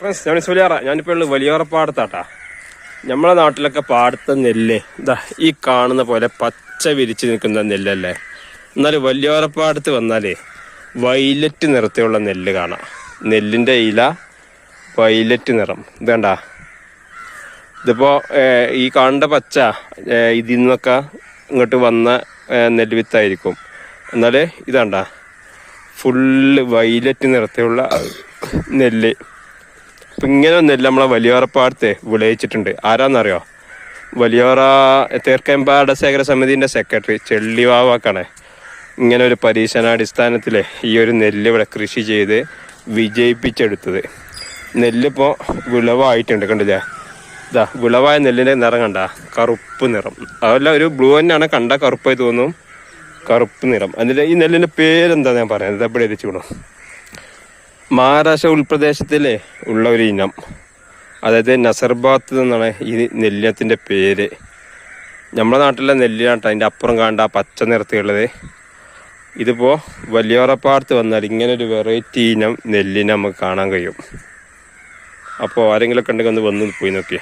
Friends ഞാൻ സുലിയാറ ഞാനിപ്പോൾ ഉള്ളത് വലിയോറ പാടത്താട്ടാ. നമ്മളെ നാട്ടിലൊക്കെ പാടത്തെ നെല്ല് ഇതാ ഈ കാണുന്ന പോലെ പച്ച വിരിച്ച് നിൽക്കുന്ന നെല്ലല്ലേ? എന്നാൽ വലിയോറപ്പാടത്ത് വന്നാലേ വൈലറ്റ് നിറത്തിലുള്ള നെല്ല് കാണാം. നെല്ലിന്റെ ഇല വൈലറ്റ് നിറം. ഇതേണ്ട? ഇതിപ്പോൾ ഈ കാണേണ്ട പച്ച ഇതിൽ നിന്നൊക്കെ ഇങ്ങോട്ട് വന്ന നെല്ല് വിത്തായിരിക്കും എന്നാൽ ഇതാണ്ട. ഫുള്ള് വൈലറ്റ് നിറത്തിലുള്ള നെല്ല്. അപ്പം ഇങ്ങനെ നെല്ല് നമ്മളെ വലിയോറപ്പാടത്തെ വിളയിച്ചിട്ടുണ്ട്. ആരാന്നറിയോ? വലിയോറ തേർക്കമ്പാട ശേഖര സമിതിന്റെ സെക്രട്ടറി ചെള്ളിവാവാക്കാണ് ഇങ്ങനെ ഒരു പരീക്ഷണാടിസ്ഥാനത്തിൽ ഈ ഒരു നെല്ല് ഇവിടെ കൃഷി ചെയ്ത് വിജയിപ്പിച്ചെടുത്തത്. നെല്ലിപ്പോൾ വിളവായിട്ടുണ്ട് കണ്ടില്ലേ? ഇതാ വിളവായ നെല്ലിന്റെ നിറം കണ്ട. കറുപ്പ് നിറം. അതല്ല ഒരു ബ്ലൂ തന്നെയാണ്. കണ്ട കറുപ്പായി തോന്നും. കറുപ്പ് നിറം. അതിന്റെ ഈ നെല്ലിന്റെ പേരെന്താ ഞാൻ പറയുന്നത്? എപ്പോഴും എത്തിച്ചു മഹാരാഷ്ട്ര ഉൾപ്രദേശത്തിലെ ഉള്ള ഒരു ഇനം. അതായത് നസർബാത്ത് എന്നാണ് ഈ നെല്ലിനത്തിന്റെ പേര്. നമ്മുടെ നാട്ടിലെ നെല്ലിനാട്ടോ അതിന്റെ അപ്പുറം കാണ്ട പച്ച നിറത്തിലുള്ളത്. ഇതിപ്പോൾ വലിയോറപ്പാടത്ത് വന്നാൽ ഇങ്ങനെ ഒരു വെറൈറ്റി ഇനം നെല്ലിനെ നമുക്ക് കാണാൻ കഴിയും. അപ്പോൾ ആരെങ്കിലും ഉണ്ടെങ്കിൽ ഒന്ന് വന്ന് പോയി നോക്കിയേ.